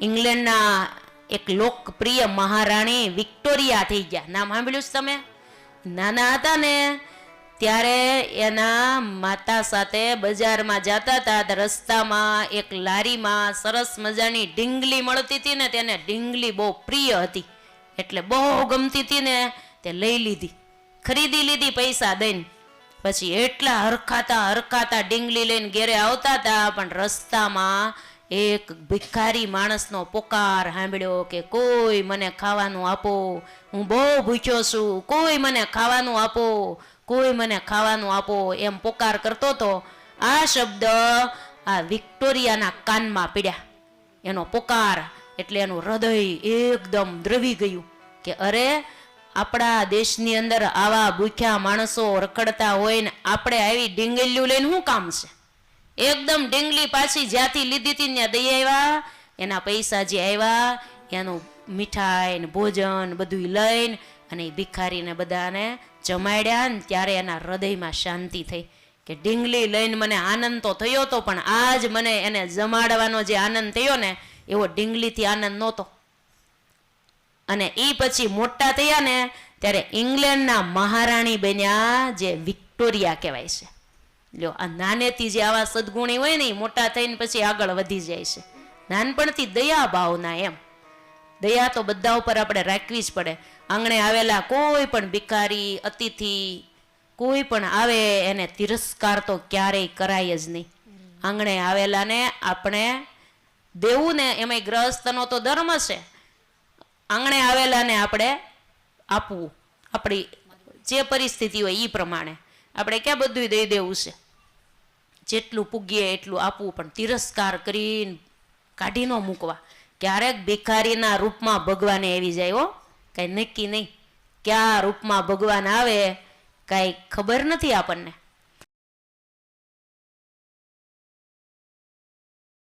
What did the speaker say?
ઇંગ્લેન્ડના એક લોકપ્રિય મહારાણી વિક્ટોરિયા થઈ ગયા. નામ સાંભળ્યું તમે? નાના હતા ને, ત્યારે એના માતા સાથે બજારમાં જતા હતા. રસ્તામાં એક લારીમાં સરસ મજાની ઢીંગલી મળતી હતી ને, તેને ઢીંગલી બહુ પ્રિય હતી. એટલે બહુ ગમતી હતી ને, તે લઈ લીધી. ખરીદી લીધી પૈસા દઈને. પછી એટલા હરખાતા હરખાતા ડીંગલી લઈને ઘેરે આવતા હતા, પણ રસ્તામાં એક ભિખારી માણસનો પોકાર સાંભળ્યો કે કોઈ મને ખાવાનું આપો, હું બહુ ભૂખ્યો છું, કોઈ મને ખાવાનું આપો, કોઈ મને ખાવાનું આપો એમ પોકાર કરતો તો આ શબ્દ આ વિક્ટોરિયાના કાનમાં પીડ્યા. એનો પોકાર એટલે એનું હૃદય એકદમ દ્રવી ગયું કે અરે આપણા દેશની અંદર આવા ભૂખ્યા માણસો રખડતા હોય ને આપણે આવી ડીંગલીઓ લઈને શું કામ છે? એકદમ ડીંગલી પાછી જ્યાંથી લીધી હતી ત્યાં દઈ આવ્યા. એના પૈસા જે આવ્યા એનું મીઠાઈ ને ભોજન બધું લઈને અને એ ભિખારીને બધાને જમાડ્યા ને ત્યારે એના હૃદયમાં શાંતિ થઈ કે ડીંગલી લઈને મને આનંદ તો થયો તો, પણ આજ મને એને જમાડવાનો જે આનંદ થયો ને, એવો ડીંગલીથી આનંદ નહોતો. અને એ પછી મોટા થયા ને, ત્યારે ઇંગ્લેન્ડના મહારાણી બન્યા જે વિક્ટોરિયા કહેવાય છે. લ્યો, આ નાનેથી જે આવા સદગુણી હોય ને એ મોટા થઈને પછી આગળ વધી જાય છે. નાનપણથી દયા ભાવના એમ. દયા તો બધા ઉપર આપણે રાખવી જ પડે. આંગણે આવેલા કોઈ પણ ભિખારી, અતિથિ, કોઈ પણ આવે એને તિરસ્કાર તો ક્યારેય કરાય જ નહીં. આંગણે આવેલાને આપણે દેવું ને એમાં ગ્રહસ્થનો તો ધર્મ છે. આંગણે આવેલાને આપણે આપવું. આપણી જે પરિસ્થિતિ હોય એ પ્રમાણે. આપણે ક્યાં બધું દઈ દેવું છે? જેટલું પૂગીએ એટલું આપવું, પણ તિરસ્કાર કરીને કાઢી ન મૂકવા. ક્યારેક ભિખારીના રૂપમાં ભગવાને આવી જાય, હો. કાંઈ નક્કી નહીં. ક્યાં રૂપમાં ભગવાન આવે, કાંઈ ખબર નથી આપણને.